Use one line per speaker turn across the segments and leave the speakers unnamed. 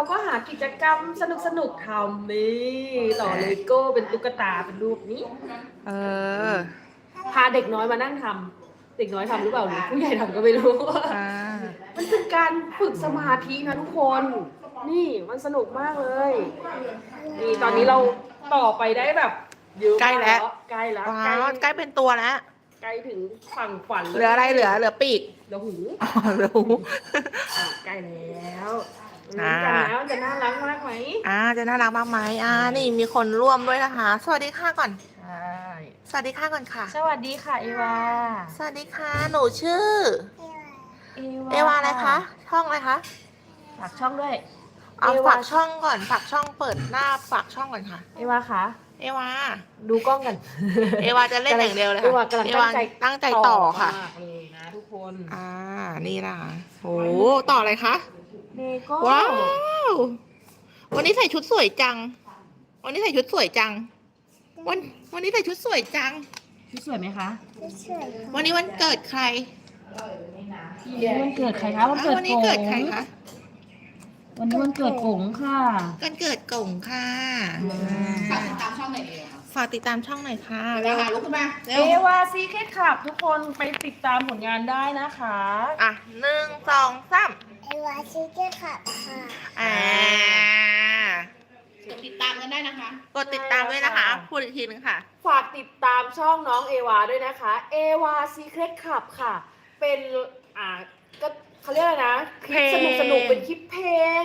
เราก็หากิจกรรมสนุกสนุกๆทำนี่ต่อเลโก้เป็นตุ๊กตาเป็นรูปนี้
เออ
พาเด็กน้อยมานั่งทำเด็กน้อยทำหรือเปล่าหรือผู้ใหญ่ทำก็ไม่รู้
อ่า
มันเป็นการฝึกสมาธินะทุกคน นี่มันสนุกมากเลย นี่ตอนนี้เราต่อไปได้แบบเยอะมาก
ใกล้แล้ว
ใกล้แล้ว
ว้าวใกล้เป็นตัวแล้ว
ใกล้ถึงฝั่งฝัน
เหลืออะไรเหลือเหลือปีก
เหลือหู
อ๋อเหลือหู
อะใกล้แล้ว
อ่า
ลุ้นกันแล้วจะน่ารักมากไหม
อ่าจะน่ารักมากไหมอ่า นี่มีคนร่วมด้วยนะคะ สวัสดีค่ะก่อน
ใช่
สวัสดีค่ะก่อนค่ะ
สวัสดีค่ะเอวา
สวัสดีค่ะ หนูชื่อ
เอวา
เอวาอะไรคะ ช่องอะไรคะ
ฝากช่องด้วย
เอา
เอวา
ฝากช่องก่อน ฝากช่องเปิดหน้าฝากช่องก่อนค่ะ
เอวาคะ
เอวา
ดูกล้องกัน
เอวาจะเล่นอย่างเดียวเลย
เอ
ค่ะ
วากำลัง
เอ
ตั้
วาง
ใจ
ตั้งใจต่อค่ะ
มากเลยนะทุกคน
อ่า นี่นะคะโอ้ต่ออะไรคะ
เลโก้
ว้าว วันนี้ใส่ชุดสวยจัง วันนี้ใส่ชุดสวยจัง วัน วันนี้ใส่ชุดสวยจัง
ชุดสวยไหมคะ
วันนี้วันเกิดใคร
วันนี้วันเกิดใครคะวันเกิด
อ้าววันนี้
โก
เกิดใครคะ
วันนี้วันเกิดกงค่ะ
วันเกิดกงค่ะ
อืม
ฝากติดตามช่องหน่อยเอง
ฝากติดตามช่องหน่อยค่ะ
เร็วค่ะลุกขึ้นมาเร็
เอ
ว
วาซีเคทขับทุกคนไปติดตามผลงานได้นะคะ
อะหนึ่งสองสาม
ไอวาชิเก้ค่ะค่ะ
อ่า
กดติดตามกันได้นะคะ
กดติดตามด้วยนะคะพูดอีกทีนึงค่ะ
ฝากติดตามช่องน้องเอวาด้วยนะคะเอวาซีเคทขับค่ะ เป็นอ่าก็เขาเรียกอะไรนะคลิปสนุกสนุกๆเป็นคลิปเพลง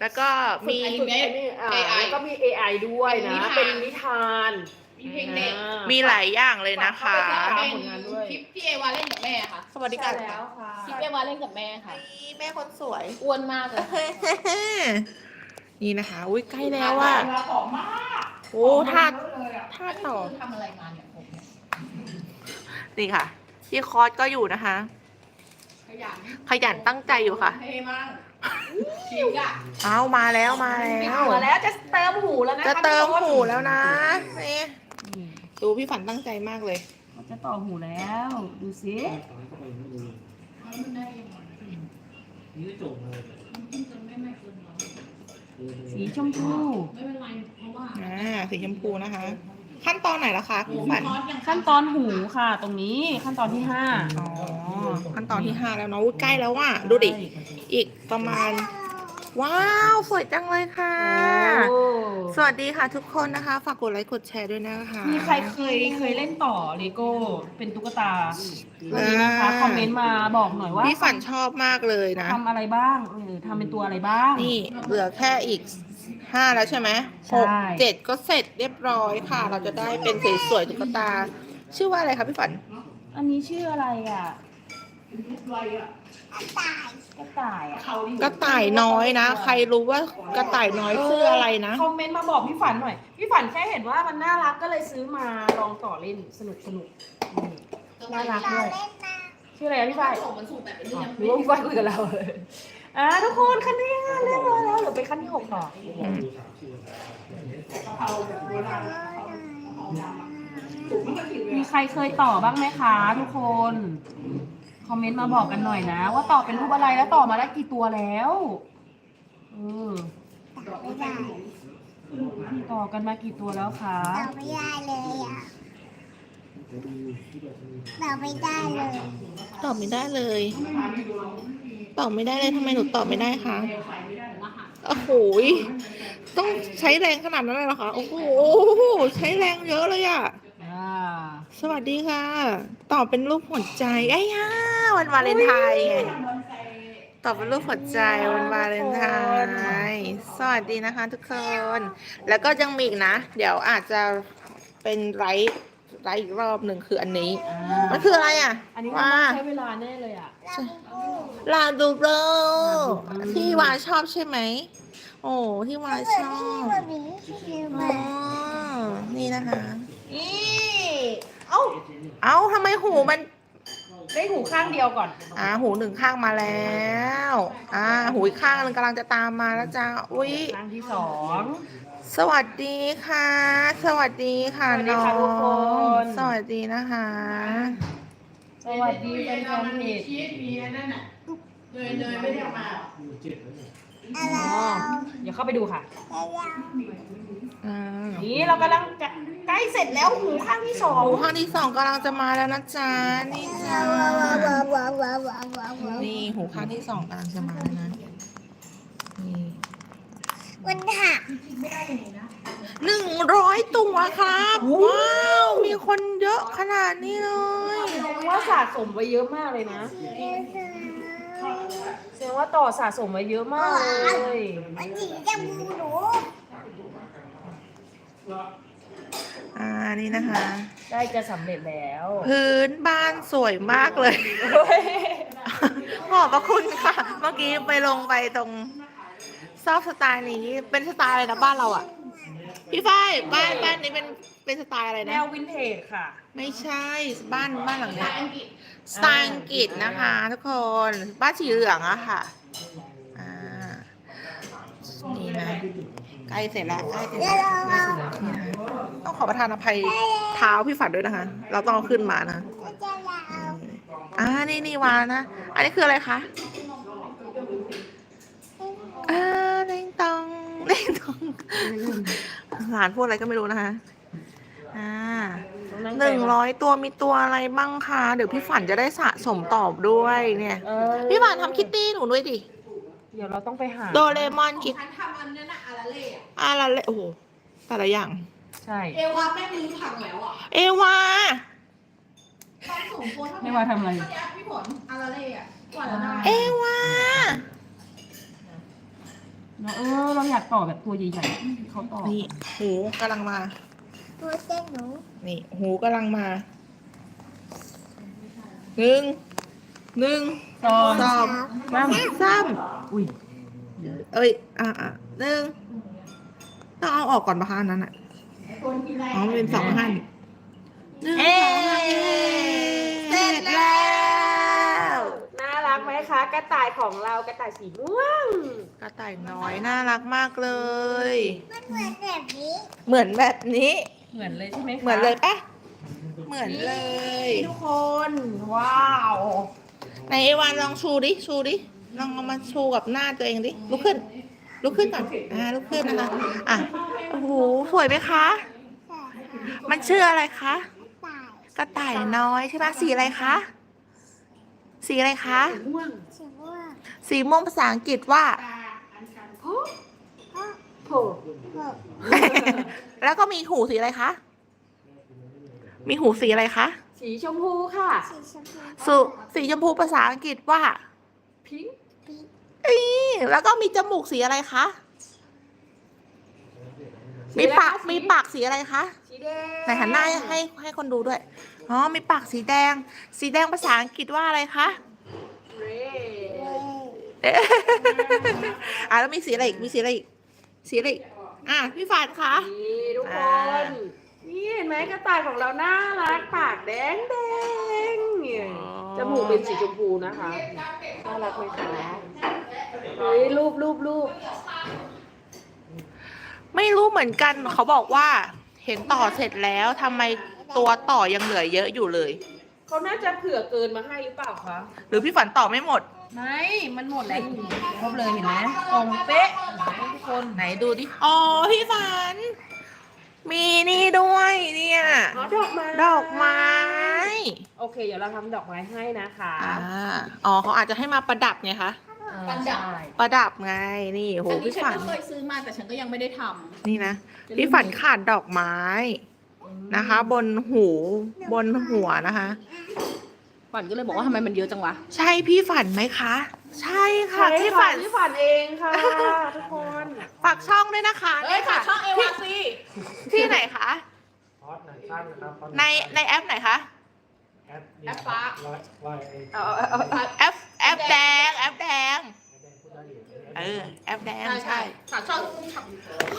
แล้วก็มี
ฝึกอันนี้อ่า
AI
แล้วก็มี AI ด้วยนะ
เป็
เป็น
นนิ
นิทา
ทาน น มีเพลงเด็ก
อ่า
มีหลายอย่างเลยนะคะ
ฝากเข้าไปติดตาม
เป็นคลิปที่เอวาเล่นกับแม่ค่ะ
สวัสดีค่ะ
ใช่แล้วค่ะ
คลิปเอวาเล่นกับแม่ค่ะ
นี่แม่คนสวย
อ้วนมากเลย
นี่นะคะ อุ้ยใกล้แล้วว่า
หอมมาก
โอ้ท่าท่าต่อ
ทำอะไรมาเนี่ยผมเนี่ย
นี่ค่ะพี่คอสก็อยู่นะคะ
ข ยัน
ขยันตั้งใจอยู่ค่ะ
เท่มากชิวอะ
เอามาแล้วมาแล้ว
หัวแล้วจะเติมหูแล้วนะคะ
จะเติม
ทุกคน
หูแล้วนะนี่ดูพี่ฝันตั้งใจมากเลย
จะต่อหูแล้ว ดูสิสีชมพู
ไม่เป็นไรเพราะว่า
อ่าสีชมพูนะคะ ขั้นตอนไหนละคะพี่ฝัน
คอร์สยัง
ขั้นตอนหูค่ะ ตรงนี้ขั้นตอนที่ห้า
อ๋อขั้ นตอนที่ห้าแล้วเนาะอุ๊ยใกล้แล้วว่ะดูดิ อีกประมาณ ว้าว สวยจังเลยค่ะ
โอ้
สวัสดีค่ะทุกคนนะคะ ฝากกดไลค์กดแชร์ด้วยนะคะ
มีใครเคยเคยเล่นต่อเลโก้เป็นตุ๊กตาวันนี้นะคะคอมเมนต์มาบอกหน่อยว่า
พี่ฝันชอบมากเลยนะ
ทำอะไรบ้างหรือทำเป็นตัวอะไรบ้าง
นี่เหลือแค่อีกห้าแล้วใช่ไหม
ใช่
หกเจ็ดก็เสร็จเรียบร้อยค่ะ เราจะได้เป็นสวยๆตุ๊กตา ชื่อว่าอะไรคะพี่ฝัน
อันนี้ชื่ออะไรอะ
อะไรอะ
กระต่ายอะ
เขาอยู่
กระต่ายน้อยนะ ใครรู้ว่ากระต่ายน้อยชื่ออะไรนะ
คอมเมนต์มาบอกพี่ฝันหน่อย พี่ฝันแค่เห็นว่ามันน่ารักก็เลยซื้อมาลองต่อเล่นสนุกสนุกอืมน่ารักด้วยชื่ออะไรอะพี่ฝ้าย
ส่งมันสูงแบบเป็น
อ๋
เรื่
อ
อง
หรือว่าพี่ฝ้ายคุยกับเราเลยอ่าทุกคนขั้นที่ห้าเรียบร้อยแล้วเหรือไปขั้นที่หกต่อมีใครเคยต่อบ้างไหมคะ ทุกคน คอมเมนต์มาบอกกันหน่อยนะ ว่าต่อเป็นรูปอะไรแล้วต่อมาได้กี่ตัวแล้วเออ
ไม่ได้
ต่อกันมากี่ตัวแล้วคะ
เราไม่ได้เลยอะเราไม่ได้เลย
ตอบไม่ได้เลยตอบไม่ได้เลยทำไมหนูตอบไม่ได้คะโอ้โหยต้องใช้แรงขนาดนั้นเลยเหรอคะโอ้โหใช้แรงเยอะเลยอะ
อ่า
สวัสดีค่ะ ตอบเป็นรูปหัวใจไอ้ย่าวันวาเลนไทน์ไงตอบเป็นรูปหัวใจวันวาเลนไทน์สวัสดีนะคะทุกคน แล้วก็ยังมีอีกนะ เดี๋ยวอาจจะเป็นไลฟ์ไลฟ์อีกรอบหนึ่งคืออันนี้ มันคืออะไรอะ
อันนี้มัน
ว่า
ต้องใช้เวลาแน่เลยอะ
ลาดูโบ
ลาดูโบ
ที่วาชอบใช่ไหม โอ้ที่วาชอบ
แบบนี้คือ
อ๋
มา
อนี่นะคะ
นี่ เอ้า
เอ้าทำไมหูมัน
ได้หูข้างเดียวก่อน
อ่าหูหนึ่งข้างมาแล้ว อ่า หูอีกข้างหนึงกำลังจะตามมาแล้วจ้าอุ๊ย
ข้างที่สอง
สวัสดีค่ะ สวัสดีค่ะ
สวัสดี
น้อ
ค่ะทุกค
ง
น
สวัสดีนะคะ
สวัสดีแฟนๆเพจ
ชีสมีนั่นน่ะเนยเนยไม่ได้เอามา
อะไร
อ๋อเดี๋ยวเข้าไปดูค่ะ
อ่า
นี่เรากำลังจะใกล้เสร็จแล้วหูข้างที่สอง
หูข้างที่สองกำลังจะมาแล้วนะจ๊ะนี่จ้านี่หูข้างที่สองกำลังจะมาแล้วนะนี่
มันหัก
หนึ่งร้อยตัวครับ ว้าว มีคนเยอะขนาดนี้เลย
แสดงว่าสะสมไว้เยอะมากเลยนะ แสดงว่าต่อสะสมไว้เยอะมากเลย
มันหญิงจมูกหนู
อ่านี่นะคะ
ใกล้จะสำเร็จแล้ว
พื้นบ้านสวยมากเลย ขอบพระคุณค่ะ เมื่อกี้ไปลงไปตรงซอบสไตล์นี้เป็นสไตล์อะไรนะบ้านเราอะ พี่ฝ้ายบ้านบ้านนี้เป็น เป็นสไตล์อะไร
แน
นะ
ววินเทจค่ะ
ไม่ใช่บ้านบ้านหลังเนี้ย
อังกฤษ
สไตล์อังกฤษนะคะ ทุกคนบ้านสีเหลืองอะค่ะอ่านี่นะใกล้เสร็จแล้วใกล้เสร็จแล้วนี่นะต้องขอประทานอภัยเท้าพี่ฝันด้วยนะคะ เราต้องเอาขึ้นมานะ
ก็จะยาว
อ่านี่นี่วานะ อันนี้คืออะไรคะอ่าเล่งตองเล่งตองหลานพูดอะไรก็ไม่รู้นะคะ อ่าหนึ่งร้อยตัวมีตัวอะไรบ้างคะ เดี๋ยวพี่ฝันจะได้สะสมตอบด้วยเนี่ย
เออ
พี่ฝันทำคิตตี้หนูด้วยดิ
เดี๋ยวเราต้องไปหา
โดเรมอนคิต
ฉันทำอันนั้นอะอาราเล่อะ
อะไรเลยโอ้โหแต่ละอย่าง
ใช่
เอวาแม่งรื้อพังแล้วอะ
เอวา
ต้องสูงตัวเท่า
ไม่
นี้
ว่าทำอะไร
เท่านี้พี่ฝนอาราเล่อะกว่าจะได้
เอวา
เนอะเออ เราอยากต่อแบบตัวใหญ่ๆที่เขาต่อ
นี่หูกำลังมา
ตัวเต้นหนู
นี่ หูกำลังมาหนึ่งหนึ่ง
ต่อ
สอง
สาม
สาม
อุ้ย
เอ้ย อ่าอะหนึ่งต้องเอาออกก่อนปะคะอันนั้นอะอ๋อมันเป็นสองขั้นหนึ่ง
เอ๊
สองขั้นเสร็จแล้ว
น่ารักไหมคะ กระต่ายของเรากระต่ายสีม่วง
กระต่ายน้อยน่ารักมากเลย
มันเหมือนแบบนี้
เหมือนแบบนี้
เหมือนเลยใช่ไหมคะ
เหมือนเลยปะเหมือนเลย
นี่ทุกคน ว้าว
ไหนเอวานลองชูดิชูดิลองเอามาชูกับหน้าตัวเองดิลุกขึ้นลุกขึ้นก่อนอ่าลุกขึ้นนะคะอะโอ้โหสวยไหมคะ มันชื่ออะไรคะ
ตาย
กระต่ายน้อยใช่ปะสีอะไรคะสีอะไรคะ
ม่วง
ชื่อว่า
สีม่วงภาษาอังกฤษว่า
โผล่
พวก
แล้วก็มีหูสีอะไรคะ มีหูสีอะไรคะ
สีชมพูค่ะ
สีชมพู
สุสีชมพูภาษาอังกฤษว่า
พิงค์
อีแล้วก็มีจมูกสีอะไรคะ มีปากมีปากสีอะไรคะ
สีแดง
ไหนหันหน้าให้ให้ให้คนดูด้วย อ๋อ มีปากสีแดง สีแดงภาษาอังกฤษว่าอะไรคะ
เร
เว้ย
เอ๊ะอะแล้วมีสีอะไรอีก มีสีอะไรอีก สีอะไรอีก อะพี่ฝันคะ
นี่ทุกค
อ่า
น นี่เห็นไหมกระต่ายของเราน่ารักปากแดงแดงเนี่ยจมูกเป็นสีชมพูนะคะน่ารักไหมคะเฮ้ยรูปรูปรูป
ไม่รู้เหมือนกัน เขาบอกว่า เห็นต่อเสร็จแล้วทำไมตัวต่อยังเหลือเยอะอยู่เลย
เขาน่าจะเผื่อเกินมาให้หรือเปล่าคะ
หรือพี่ฝันต่อไม่หมด
ไม่ มันหมดแล้วครบเลยเห็นไหมตรงเป๊ะทุกคน
ไหนดูดิ อ๋อ พี่ฝัน มีนี่ด้วยเนี่ย
อ๋อดอกไม้
ดอกไม้
โอเค เดี๋ยวเราทำดอกไม้ให้นะคะ
อ่าอ๋อเขาอาจจะให้มาประดับไงคะ
อ่าใช่
ประดับไง นี่โห
อันนี้
พี่
ฉัน
ฝัน
ก็เคยซื้อมาแต่ฉันก็ยังไม่ได้ท
นี่นะพี่ฝันขาดดอกไม้นะคะ บนหู บนหัวนะคะำ
ฝันก็เลยบอกว่าทำไมมันเยอะจังวะ
ใช่พี่ฝันไหมคะ ใช่ค่ะพี่ฝัน
พี่ฝันเองค่ะ ทุกคน
ฝากช่องด้วยนะคะ
เอ้ย
นี่
ฝา
ค่ะ
กช่องเอวาสิ
ที่ไหนคะ
ฮอตหนังสั้นนะครับฮอต
ในในแอปไหนคะ
แอป
แอปฟ้า
ร้อยร้อยเอ
เอาเอาเอาเอา
แอปแอปแดงแอปแดง
แดงพูดได้ เหรียญ
เออแอปแดง
ใช่
ใช่
ใช่ฝากช่อง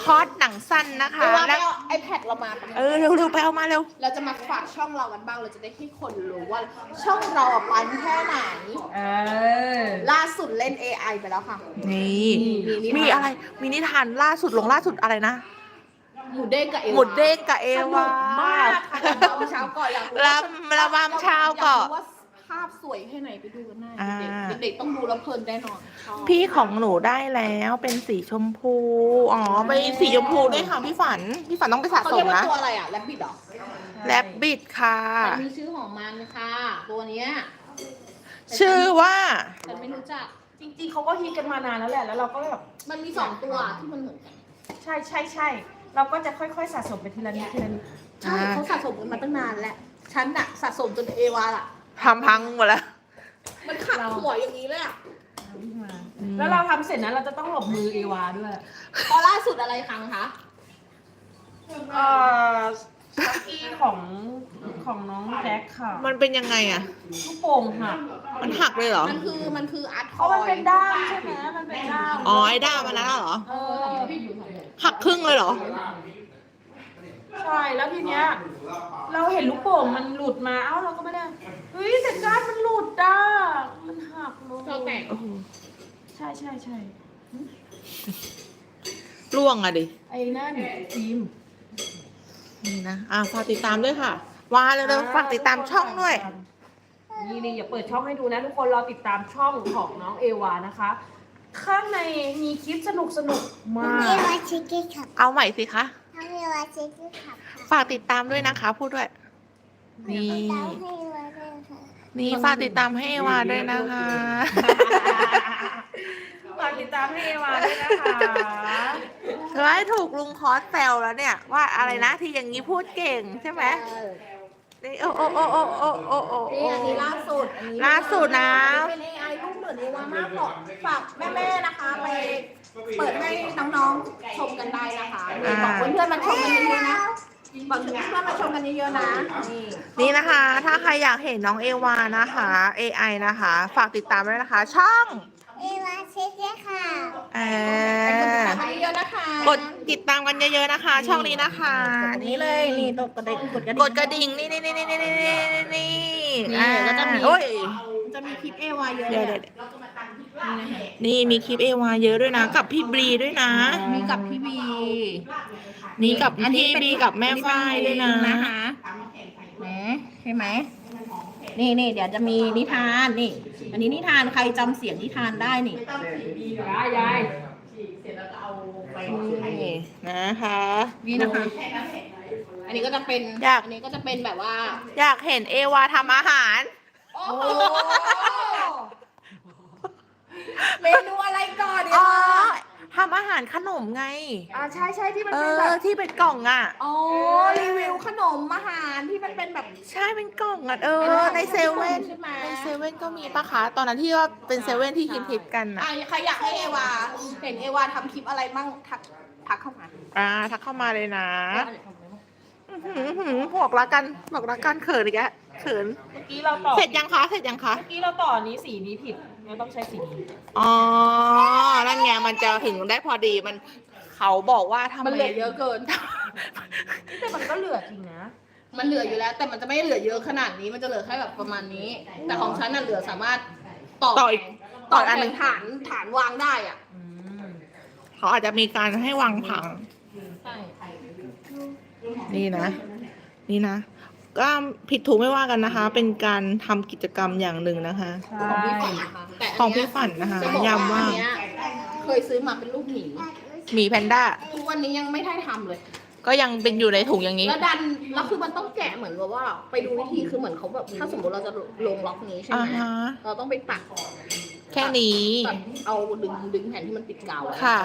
ฮอตหนังสั้นนะคะ
เอวาไป
แล้ว
เอาไอแพดเรามา
เออเร็วๆไปเอามาเร็ว
เราจะมาฝากช่องเรากันบ้างเราจะได้ให้คนรู้ว่าช่องเราอะปันแค่ไหน
เออ
ล่าสุดเล่น AI ไปแล้วค่ะ
นี่
มี
มีอะไรมีนิทานล่าสุดลงล่าสุดอะไรนะ
หมูเด้งกับเอวา
หมุดเด้งกับเอ
สนุ
วาก
มากค่ะเดี๋ยวเราเช้าก่อนอยากรู้ว่า
ลำระบำเช้าก่อน
ยรู้ว่าภาพสวยแค่ไหนไปดูกันได้
อ่า
เด็กๆเด็กๆต้องดูแล้วเพลินแน่นอนชอบ
พี่ของหนูได้แล้วเป็นสีชมพู อ๋อเป็นสีชมพูด้วยค่ะพี่ฝัน พี่ฝันต้องไปสะ
เขา
ส
เรีย
ม
กว่า
นะ
ตัวอะไรอะแรบบิดเหรอ
แรบบิทค่ะ
แต่มีชื่อของมันค่ะตัวเนี้ย
ชื่อว่า
แต่ไม่รู้จัก
จริงๆเขาก็ฮิตกันมานานแล้วแหละ แล้วเราก็แบบ
มันมีสองตัวที่มันเหมือนกัน
ใช่ใช่ใช่เราก็จะค่อยๆสะสมไปทีละนิดทีละนิด
ใช่
อ่า
เขาสะสมกันมาตั้งนานแล้วฉันอะสะสมจนเอวาอะ
ทำพังหมดแล้ว
มันขัดหัวอย่างนี้เลยอะ
แล้วเราทำเสร็จนะเราจะต้องหลบมือเอวาด้วย
พอล่าสุดอะไรครั้งคะ
เอ่อชักกี้ของของน้องแจ็คค่ะ
มันเป็นยังไงอะ
ลูกโป่งหัก
มันหักเลยเหรอ
มันคือมันคืออาร์ต
เพราะมันเป็นด้ามใช่ไหมมันเป็นด้าม
อ๋อไอ้ด้ามมันนั้นเหรอ
เออ
หักครึ่งเลยเหรอ
ใช่แล้วทีเนี้ย เราเห็นลูกโป่งมันหลุดมาเอ้าเราก็ไม่ได้ เฮ้ยแต่ก้านมันหลุดด้ามันหักเล
เราแต
ย
ก
โอ้โห
ใช่ใช่ใช่
ร่วงอะดิ
ไอ้นั่นทีม
นี่นะ อ่าฝากติดตามด้วยค่ะ วาเร็วๆฝากติดตามช่องด้วย
นี่นี่อย่าเปิดช่องให้ดูนะ ทุกคนรอติดตามช่องของน้องเอวานะคะ ข้างในมีคลิปสนุกสนุกๆมา
เอวา
ก
ชิคกี้ขับ
เอาใหม่สิคะ
ทำเอวาชิคกี้ขับค่ะ
ฝากติดตามด้วยนะคะ พูดด้วย นี่
เต้าให้เอวาด้วยค่ะ
นี่ฝากติดตามให้เอวาด้วยนะคะ
ฝากติดตามให้เอวาด้วยนะคะ
เธอให้ถูกลุงคอสแซวแล้วเนี่ย ว่าอะไรนะที่อย่างนี้พูดเก่งใช่ไหมนี่โอ้โอ้โอ้โอ้โอ้โอ้โอ้
นี่อันนี้ล่าสุดอันนี้
ล่าสุดนะ
เป็น AI รูปเหมือนเอวามากกฝากแม่ๆนะคะไปเปิดให้น้องๆชมกันได้นะคะนี่บอกเพื่อนๆมาชมกันเยอะๆนะ บอกถึงเพื่อนๆมาชมกันเยอะๆนะ นี่
นี่นะคะ ถ้าใครอยากเห็นน้องเอวานะคะ AI นะคะ ฝากติดตามด้วยนะคะ ช่อง
เอวาชิคกี้ค่ะ
เอ
ไปกดติด
อ
ตามกันเยอะๆนะคะ
กดติดตามกันเยอะๆนะคะ ช่องนี้นะคะ
อันนี้เลย นี่กดกระดิ่งกดกระดิ่ง
กดกระดิ่งนี่นี่นี่นี่นี่นี่นี่นี่
นี่แล้วจะมี
โอ้ย
จะมีคลิปเอวาเยอะ
เดี๋ยว
เล
เดี๋ยวย เดี๋ยว
นี่นะคะ
นี่มีคลิปเอวาเยอะด้วยนะ กับพี่บรีด้วยนะ
มีกับพี่บี
นี่กับ
อันนี้
พี่
เป็น
บีกับแม่ฝ้ายด้วยนะ
นะคะแหมใช่ไหมนี่นี่เดี๋ยวจะมีนิทานนี่ อันนี้นิทานใครจำเสียงนิทานได้นี่
ยายยาย
นี่นะคะ
นี่นะคะ อันนี้ก็จะเป็น
อยาก
อันนี้ก็จะเป็นแบบว่า
อยากเห็นเอวาทำอาหาร
โอ้โห เมนูอะไรก่อน
อ๋
เนี่ย
อทำอาหารขนมไง
อ่าใช่ใช่ที่มัน
เอ
เป็น
อ
แบบ
ที่เป็นกล่องอะ
อ๋อรีวิวขนมอาหารที่มันเป็นแบบ
ใช่เป็นกล่องอะเออในเซเว่น
ใช่ไหม
ในเซเว่นก็มีปะคะ ตอนนั้นที่ว่าเป็นเซเว่นที่ฮิตๆกัน
อะ
อะ
ใครอยากให้เอวาเห็นเอวาทำคลิปอะไรบ้างทักทักเข้ามา
อ่าทักเข้ามาเลยนะอื้อหืออื้อหือบอกรักกันบอกรักกันเขินอีกแล้วเขิน
เมื่อกี้เราต่อ
เสร็จยังคะเสร็จยังคะ
เมื่อกี้เราต่อนี้สีนี้ผิด เราต้องใช้สีนี้
อ๋อ นั่นไงมันจะถึงได้พอดีมัน เขาบอกว่าทำไม
มันเหลือเยอะเกิน
แต่มันก็เหลือจริงนะ
มันเหลืออยู่แล้ว แต่มันจะไม่เหลือเยอะขนาดนี้มันจะเหลือแค่แบบประมาณนี้ แต่ของฉันน่ะเหลือสามารถต่อ
ต่ออีก
ต่อ
ต่ออั
อั
น
น
ห
ห
นึ่
นึ่
ง
งฐานฐานวางได้อะ
อืม
เขาอาจจะมีการให้วางผัง
ใช่
นี่นะ นี่นะ ก็ผิดถูกไม่ว่ากันนะคะ เป็นการทำกิจกรรมอย่างหนึ่งนะคะ
ใช่
ของพี่ฝันนะคะแต่
ของพี่ฝันนะคะ
จะบอก
ย้ำว่า
อันเนี้ยเคยซื้อมาเป็นลูกหมี
หมีแพนด้า
ทุกวันนี้ยังไม่ได้ทำเลย
ก็ยังเป็นอยู่ในถุงอย่างนี้
แล้วดันแล้วคือมันต้องแกะเหมือนแบบว่า ไปดูวิธีคือเหมือนเขาแบบถ้าสมมติเราจะลงล็อกนี้ใช่
อ่า
ไหม
ฮะ
เราต้องไปตัด
แค่นี้
ตัดเอาดึงดึงแผ่นที่มันติดกาวไว้
ค่ะ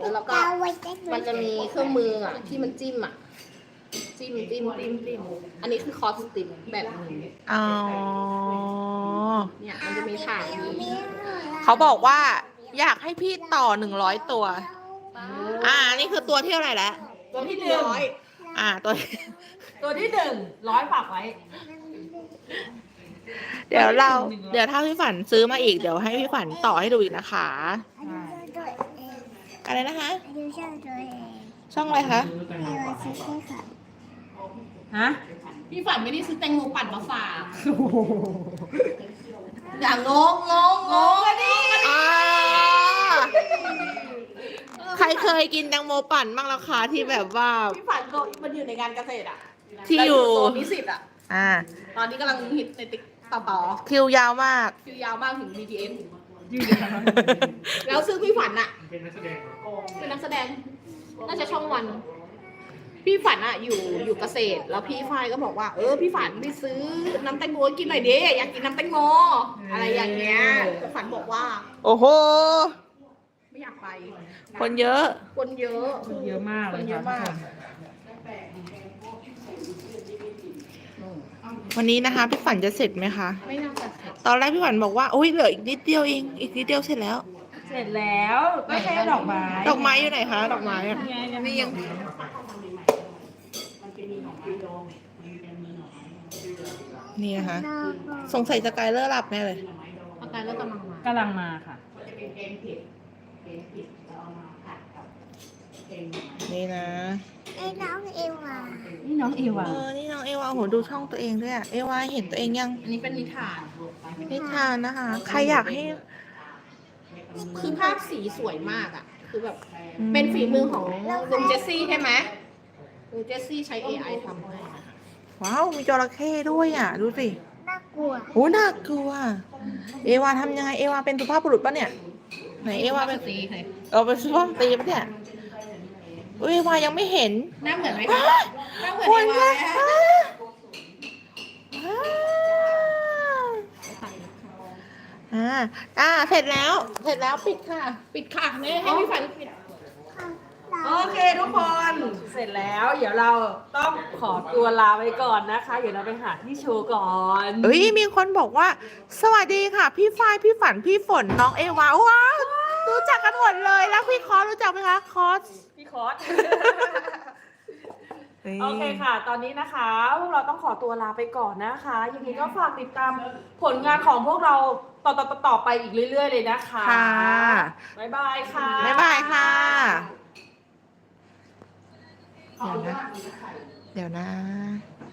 แล้วเราก็
เต้าไว้เต้น
มันจะมีเครื่องมืออะที่มันจิ้มอะ จิ้มจิ้มจิ้มจิ้มอันนี้คือคอสติมแบบนี้
อ๋อ
เนี่ยมันจะมีฉากนี้
เขาบอกว่า อยากให้พี่ต่อหนึ่งร้อยตัว อ่า นี่คือตัวที่เท่าไหร่แล้ว
ตัวที่หนึ่ง
ร้อย
อ่า ตัว
ตัวที่หนึ่งร้อยฝากไว้
เดี๋ยวเรา
หนึ่งร้อย
เดี๋ยวถ้าพี่ฝันซื้อมาอีก เดี๋ยวให้พี่ฝันต่อให้ดูอีกนะคะ
อันนี้ตัวเอง
อะไรนะคะ
อันนี้ช่างตัวเอง
ช่องอะไรคะ
ฮะ
พี่ฝันไม่ได้ซื้อแตงโมปั่นมาฝากอย่างงงงงงงอะดิ
อ่าใครเคยกินแตงโมปั่นบ้างราคาที่แบบว่า
พี่ฝันก็มันอยู่ในงานเกษตรอะ
ที่อยู่
แล้วโซนนิสิตอะ
อ่า
ตอนนี้กำลังฮิตในติ๊กต่อต่อ
คิวยาวมาก
คิวยาวมากถึง BTS
ยืนกัน
แล้วซึ่งพี่ฝันอะ
เป็นนักแสดงเหรอ
เป็นนักแสดง น่าจะช่องวัน พี่ฝันอะอยู่อยู่เกษตร แล้วพี่ฝ้ายก็บอกว่า เออพี่ฝันไปซื้อน้ำแตงโมกินหน่อยดิอยากกินน้ำแตงโมอะไรอย่างเงี้ยแต่ฝันบอกว่า
โอ้โห
ไม่อยากไป
คนเยอะ
คนเยอะ
เยอะมากเลย
เย
ค่ะ
อะ
ทุก
มาก
คน
วันนี้นะคะพี่ฝันจะเสร็จไหมคะ
ไม่น่าจะเสร็จ
ตอนแรกพี่ฝันบอกว่าโอ้ยเหลืออีกนิดเดียวเอง อีกนิดเดียวเสร็จแล้ว
เสร็จแล้วก็แค่ดอกไม้
ดอกไม้อยู่ไหนคะ ดอกไม้อะ
ไงยัง
นี่ยั นี่นะคะ
น้อง
สงสัยสกายเลอร์หลับแน่เลย
ประกายแล้วกำลังมา
กำลังมาค่ะ
นี่นะ
ไอ้น้องเอวา
นี่น้องเอวา
เออ นี่น้องเอวาโหดูช่องตัวเองด้วยอะเอวาเห็นตัวเองยัง
อันนี้เป็นนิทาน
นิทานนะคะ ใครอยากให้
คือภาพสีสวยมากอะคือแบบ
อืม
เป็นฝีมือของลุงเจสซี่ใช่ไหมลุงเจสซี่ใช้ AI ทำให้นะคะ
ว้าวมีจระเข้ด้วยอะดูสิ
น่ากลัว
โหน่ากลัว เอวาทำยังไงเอวาเป็นสุภาพบุรุษปะเนี่ยไหนเอวาเป็น
สีใคร
เออเป็นสุภาพสตรีปะเนี่ยอุ๊ยเอวายังไม่เห็น
หน้าเหมือนไหมคะหน้าเหมือน
คน
เอ
ละ
วาไหมคะ
อ่าอ่าเสร็จแล้วเสร็จแล้วปิดค่ะ
ปิดค่ะเนี่ยให้พี่ฝันปิด
โอเคทุกคนเสร็จแล้วเดี๋ยวเราต้องขอตัวลาไปก่อนนะคะ เดี๋ยวเราไปหาที่โชว์ก่อน
เอ้ยมีคนบอกว่า สวัสดีค่ะ พี่ฝ้ายพี่ฝันพี่ฝนน้องเอวาว้าวรู้จักกันหมดเลยแล้วพี่คอสรู้จักไหมคะคอส
พี่คอสโอเคค่ะ ตอนนี้นะคะพวกเราต้องขอตัวลาไปก่อนนะคะ ยังไงก็ฝากติดตามผลงานของพวกเราต่อต่อต่อต่อไปอีกเรื่อย ๆ เลยนะคะ
ค่ะ
บ๊ายบายค่ะ
บ๊ายบายค่ะ เดี๋ยวนะ เดี๋ยวนะ